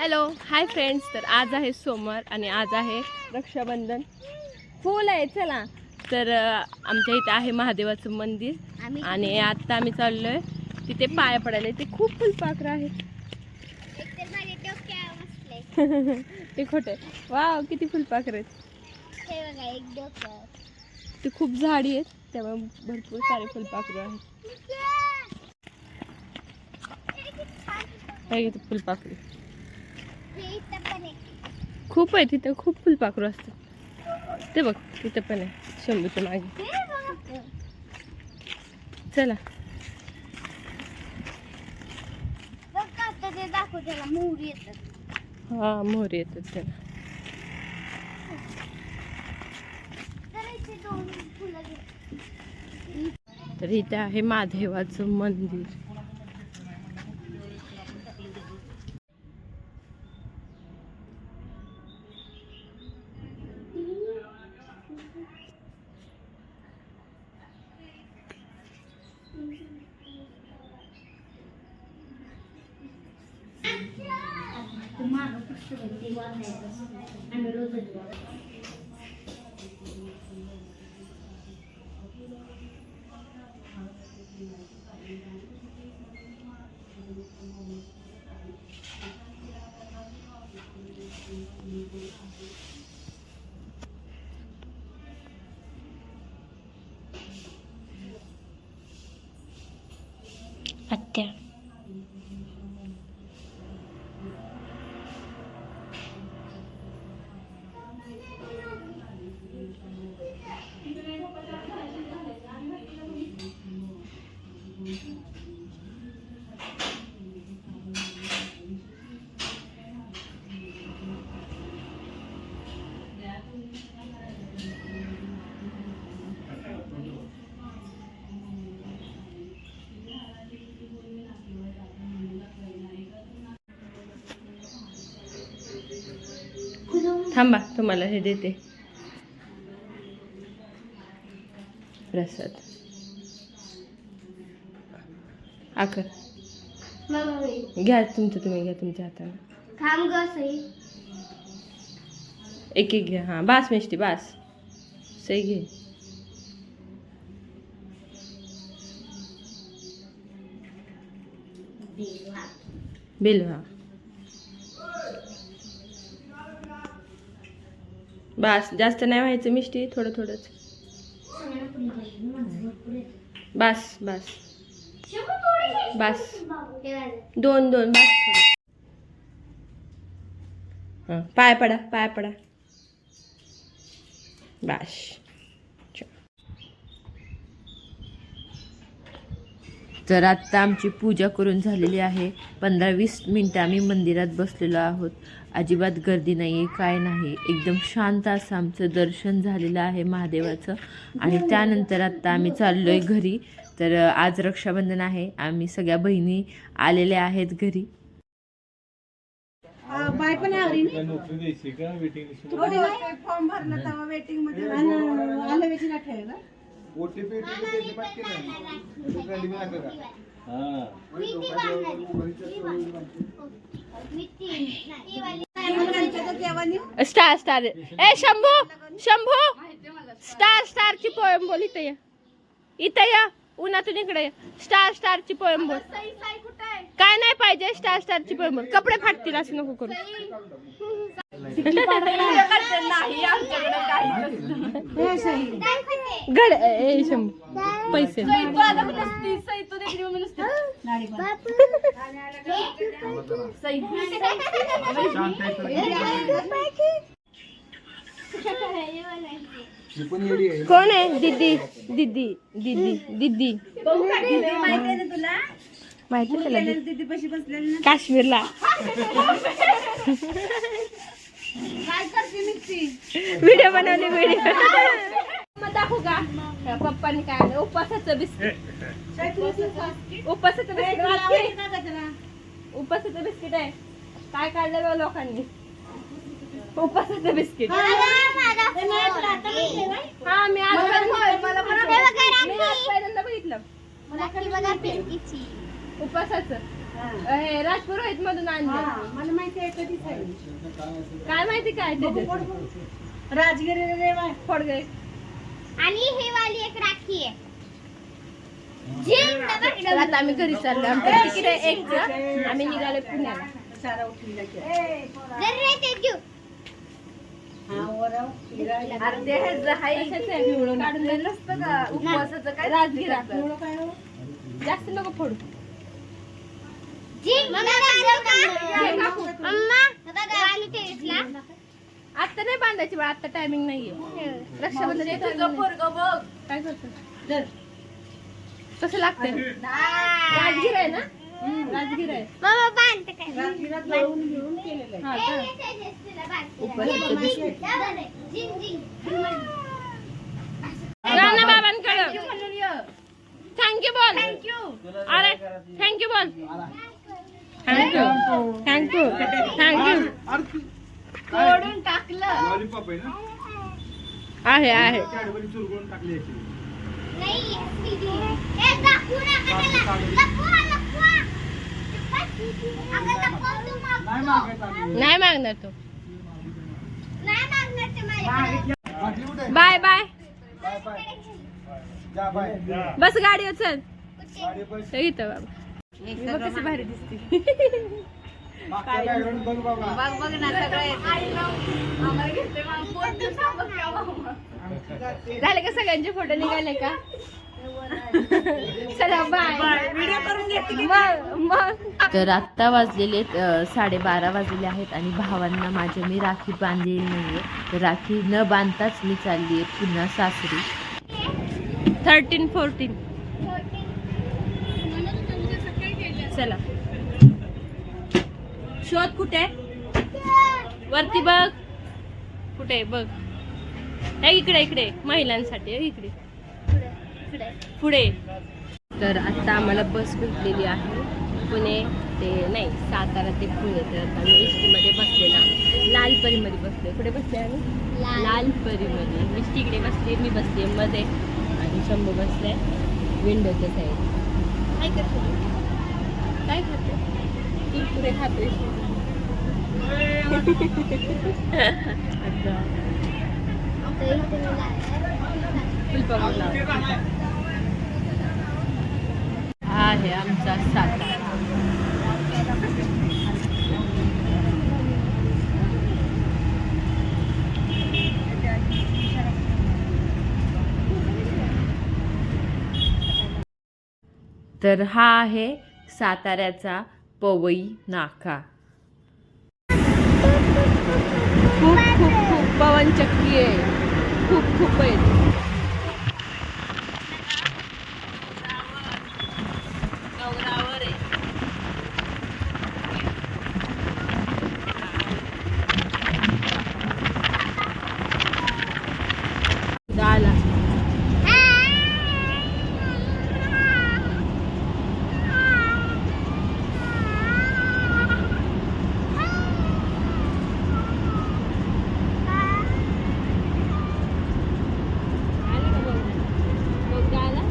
Hello hi friends तर आज आहे सोमवार आणि आज आहे रक्षाबंधन. फुल आहे चला. तर आमच्या इथे आहे महादेवाचं मंदिर आणि आता आम्ही चाललोय. तिथे पाया पडायला ते खूप फुलपाखरं बसले. ते खोटे. वाव किती फुलपाखरं आहेत. हे ते खूप झाडी आहेत त्यामुळे भरपूर सारे फुलपाखरं आहेत. फुलपाखरू आहे. खूप आहे तिथं खूप फुलपाखरू असतात. ते बघ तिथं पण आहे शंभूच्या मागे. चला. हा मोर येतात त्याला. तर इथे दोन फुलं घे. तर इथे आहे महादेवाचं मंदिर थांबा तुम्हाला हे देते. प्रसाद. आकर. घ्या तुमचं तुम्ही घ्या तुमच्या हाताने. एक एक घ्या. हां बास मिष्टी बास. सही घे. बिल बास जास्त नाही व्हायचं मिष्टी थोडं थोडंच बास बास. बास. दोन दोन बास हां पाय पडा पाय पडा. बाश तर आत्ता आमची पूजा करून झालेली आहे. पंधरा वीस मिनटं आम्ही मंदिरात बसलेलो आहोत. अजिबात गर्दी नाही आहे काय नाही एकदम शांत असं आमचं दर्शन झालेलं आहे महादेवाचं. आणि त्यानंतर आत्ता आम्ही चाललो आहे घरी. तर आज रक्षाबंधन आहे. आम्ही सगळ्या बहिणी आलेल्या आहेत घरी. बाय पण आवरी नोकरी द्यायची का? वेटिंग फॉर्म भरला तेव्हा वेटिंगमध्ये. ठेव का ओटीपी हा. Star star. ए शंभू! शंभू! स्टार स्टारची पोएम बोल इथं या. इथं या. उन्हातून इकडे ये. स्टार स्टारची पोएम बोल. काय नाही पाहिजे स्टार स्टारची पोएम बोल. कपडे फाटतील असं नको करू. हे घड ए शंभू पैसे. कोण आहे? दीदी. दीदी. दीदी. दीदी. माहिती काश्मीरला. व्हिडिओ बनवले व्हिडिओ. मग दाखवू का? पप्पाने काय आणलं? उपवासाचं बिस्किट. उपवासाचं बिस्किट बिस्किट आहे. काय काढलं बा लोकांनी? उपवासाचं बिस्किट. हा मी आज हे बघा मी आज राखी. पहिल्यांदा बघितलं. उपवासाचं हे. राजपुरोहित मधून आणलं. हा, मला माहिती आहे कधीच आहे. काय माहिती काय. राजगिरी रे बाय फोड गए आणि ही वाली एक राखी आहे. आता आम्ही घरी चाललो तिकीट आम्ही निघालो पुण्याला? जास्त नको फोडू. आता नाही बांधायची बा आता टायमिंग नाहीये रक्षाबंधन काय करतो. कसं लागतंय राजगीर आहे ना राजगीर आहे मम्मा बाँध काय राजगिरात लावून घेऊन केलेलं आहे. राणा बाबांकडे थँक्यू अरे थँक्यू बोल thank you thank you thank you टाकलं. लॉलीपॉप आहे ना? आहे आहे. कॅडबरी चुरगुळून टाकली याची. नाही मागणार तो? बाय. बाय बस गाडीवर चल गाडी. हे इथं बाबा. मी बघ कशी भारी दिसते. बघ झाले का सगळ्यांचे फोटो निघाले का? चला बाय मग मग. तर आत्ता वाजलेले साडेबारा वाजलेले आहेत आणि भावांना माझ्या मी राखी बांधलेली नाहीये. तर राखी न बांधताच मी चालली आहे पुन्हा सासरी. थर्टीन फोर्टीन चला. शोध कुठे? वरती बघ. कुठे? बघ. हे इकडे इकडे. महिलांसाठी इकडे. पुढे. तर आता आम्हाला बस भेटलेली आहे. पुणे ते नाही सातारा ते पुणे. तर आता मी एस टीमध्ये बसले ना. लालपरीमध्ये बसले. कुठे बसले आम्ही? लालपरीमध्ये. मी तिकडे बसले मी बसले मध्ये. आणि शंभू बसले. विंडोच्या साईड काय करते काय खाते? ती पुढे खाते. हा आहे आमचा सातारा. तर हा आहे साताऱ्याचा पवई नाका. खूप खूप खूप पवनचक्की आहे. खूप खूप आहेत डोंगरावर आहे झाला आलं का बघ बघ आला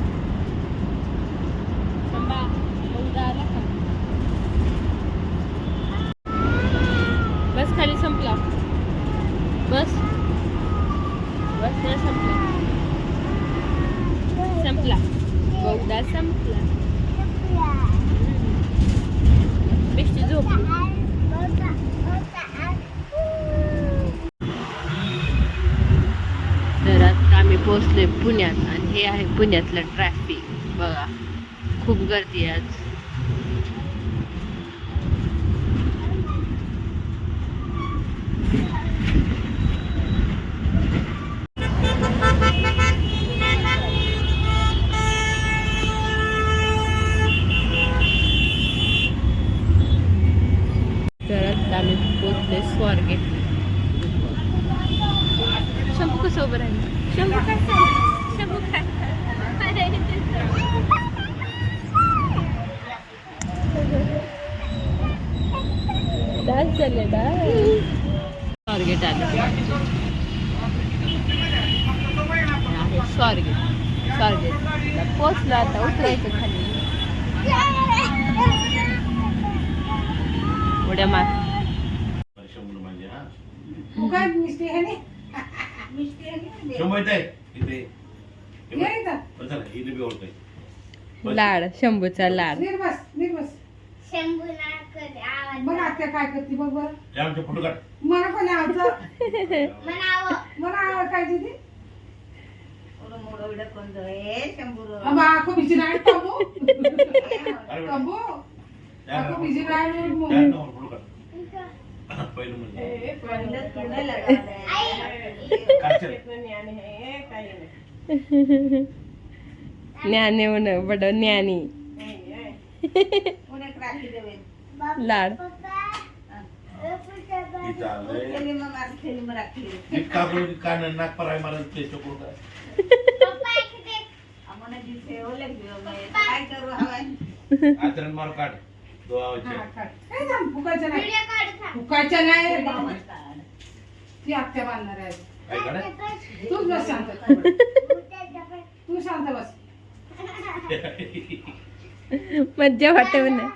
संभा बघ आला का बस खाली संपला बस बस ना संपला संपला बहुदा संपला बेष्टी झोपली तर आता आम्ही पुण्यात आणि हे आहे पुण्यातलं ट्रॅफिक बघा खूप गर्दी आहे आज तर आता आम्ही पोहोचलोय स्वारगेट शंभू कसं उभं राहिलं शंभू काय चाललं? शंभू काय डान्स चालले डान्स स्वारगेट आले आहे स्वारगेट. स्वारगेट. पोचलो आता उतरायचं खाली. उड्या मार. लाड शंभूचा लाड. बघ आत्या काय करते बघ बरं. त्या आमचे फोटो काढ. मला पण आवडतं मला आवड काय दिदी? उडून उडं उडं कोण जो आहे, शंभर अबा आखो बिजी नाही तंबू अरे तंबू त्या आखो बिजी नाही त्या मग. नावावर फोटो काढ पहिलं म्हणजे. ज्ञानी म्हण बड ज्ञानी उन्हात राखी देवे. लाड. पप्पा अ, पुढच्या आचरण मार काढ. दोवाचे हा, नाही. नाही. ती आत्या बांधणार आहे. तूच बस शांत. तू शांत बस. मज्जा वाटव ना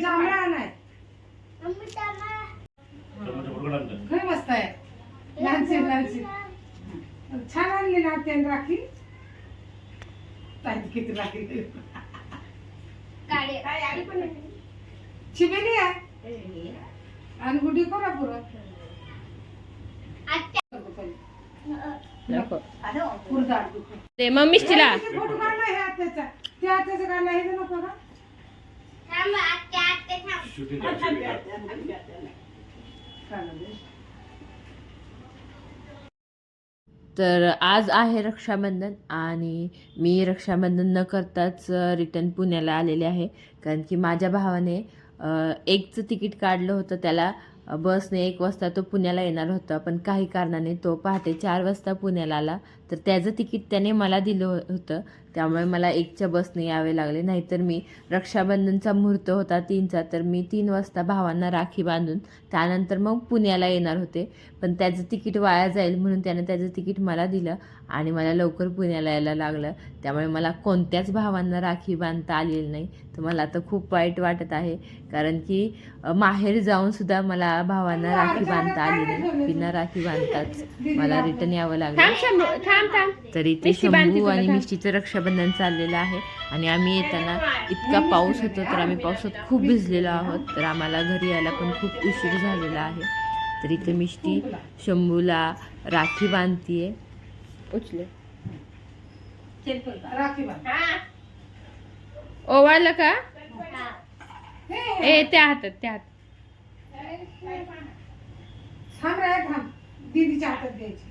जांभळा नाही. लहानशी लहानशी छान आणली ना त्याने राखी. ताई किती. चिमेली आहे? आणि गुडी करा पुरं ते मग मिष्टीला फोटो काढला हे आत्याचा? त्या आत्याचा काढला हे नको का थांब, आत्या, आत्या थांब. तर आज आहे रक्षाबंधन आणि मी रक्षाबंधन न करताच रिटर्न पुण्याला आलेले आहे. कारण की माझ्या भावाने एकचं तिकीट काढलं होतं त्याला. बसने एक वाजता तो पुण्याला येणार होता पण काही कारणाने तो पहाटे चार वाजता पुण्याला आला. तर त्याचं तिकीट त्याने मला दिलं हो-, होतं. त्यामुळे मला एकच्या बसने यावे लागले. नाहीतर मी रक्षाबंधनचा मुहूर्त होता तीनचा तर मी तीन वाजता भावांना राखी बांधून त्यानंतर मग पुण्याला येणार होते. पण त्याचं तिकीट वाया जाईल म्हणून त्यानं त्याचं तिकीट मला दिलं आणि मला लवकर पुण्याला यायला लागलं. त्यामुळे मला कोणत्याच भावांना राखी बांधता आलेली नाही. तर मला आता खूप वाईट वाटत आहे. कारण की माहेर जाऊनसुद्धा मला मला भावांना राखी बांधता आली नाही. बिना राखी बांधताच मला रिटर्न यावं लागलं. तर इथे शंभू आणि मिष्टीचं रक्षाबंधन चाललेलं आहे आणि आम्ही येताना इतका पाऊस होतो तर आम्ही पावसात खूप भिजलेलो आहोत. तर आम्हाला घरी यायला पण खूप उशीर झालेला आहे. तर इथे मिष्टी शंभूला राखी बांधतीये. उचले. राखी बांध. ओवाळलं का? हा. ए त्या हातात त्या हातात. थांब रे थांब. दीदीच्या हातात द्यायची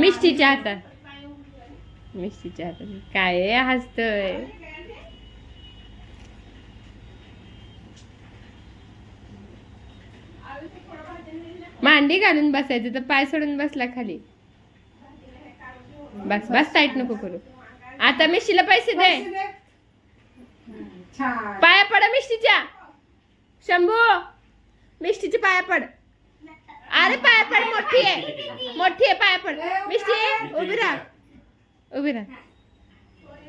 मिष्टीच्या हातात. मिष्टीच्या हातात. काय हसतोय. मांडी घालून बसायचं तर पाय सोडून बसला खाली. बस बस टाईट नको करू. आता मिष्टीला पैसे दे. पाया पड मिष्टीच्या. शंभू. मिष्टीच्या पाया पड. अरे पाया पड मोठी आहे. मोठी आहे पाया पड. मिष्टी उभी राहा. उभी राहा.